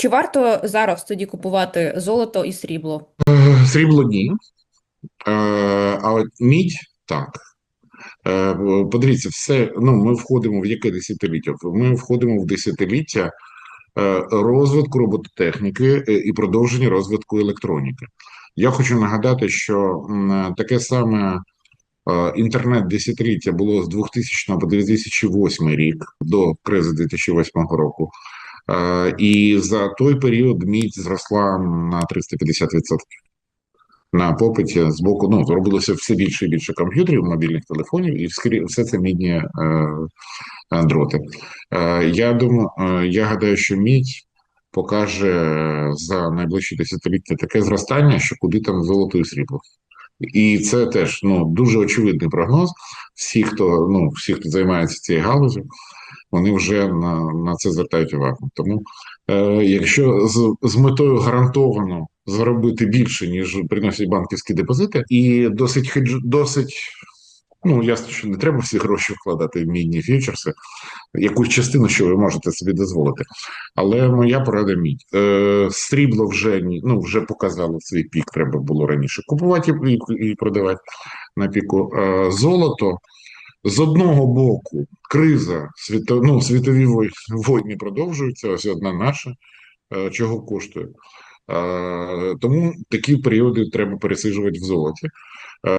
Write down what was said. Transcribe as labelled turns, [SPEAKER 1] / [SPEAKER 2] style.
[SPEAKER 1] Чи варто зараз тоді купувати золото і срібло?
[SPEAKER 2] Е, Срібло ні, Е, а от мідь так. Е, Подивіться, все, ну, ми входимо в яке десятиліття? Ми входимо в десятиліття розвитку робототехніки і продовження розвитку електроніки. Я хочу нагадати, що таке саме інтернет десятиліття було з 2000 по 2008 рік до кризи 2008 року. І за той період мідь зросла на 350%. На попиті з боку ну зробилося все більше і більше комп'ютерів, мобільних телефонів, і все це мідні е, дроти. Е, я думаю, е, я гадаю, що мідь покаже за найближчі десятиліття таке зростання, що куди там золото і срібло. І це теж ну дуже очевидний прогноз. Всі, хто ну всі, хто займається цією галузю, вони вже на, на це звертають увагу. Тому, е, якщо з, з метою гарантовано заробити більше, ніж приносять банківські депозити, і досить хедж, досить. Ну, ясно, що не треба всі гроші вкладати в мідні фьючерси, якусь частину, що ви можете собі дозволити. Але моя порада мідь. Е, срібло вже ну, вже показало свій пік, треба було раніше купувати і, і продавати на піку. Е, золото з одного боку, криза, світо, ну, світові війни продовжуються, ось одна наша, е, чого коштує. Е, Тому такі періоди треба пересиджувати в золоті.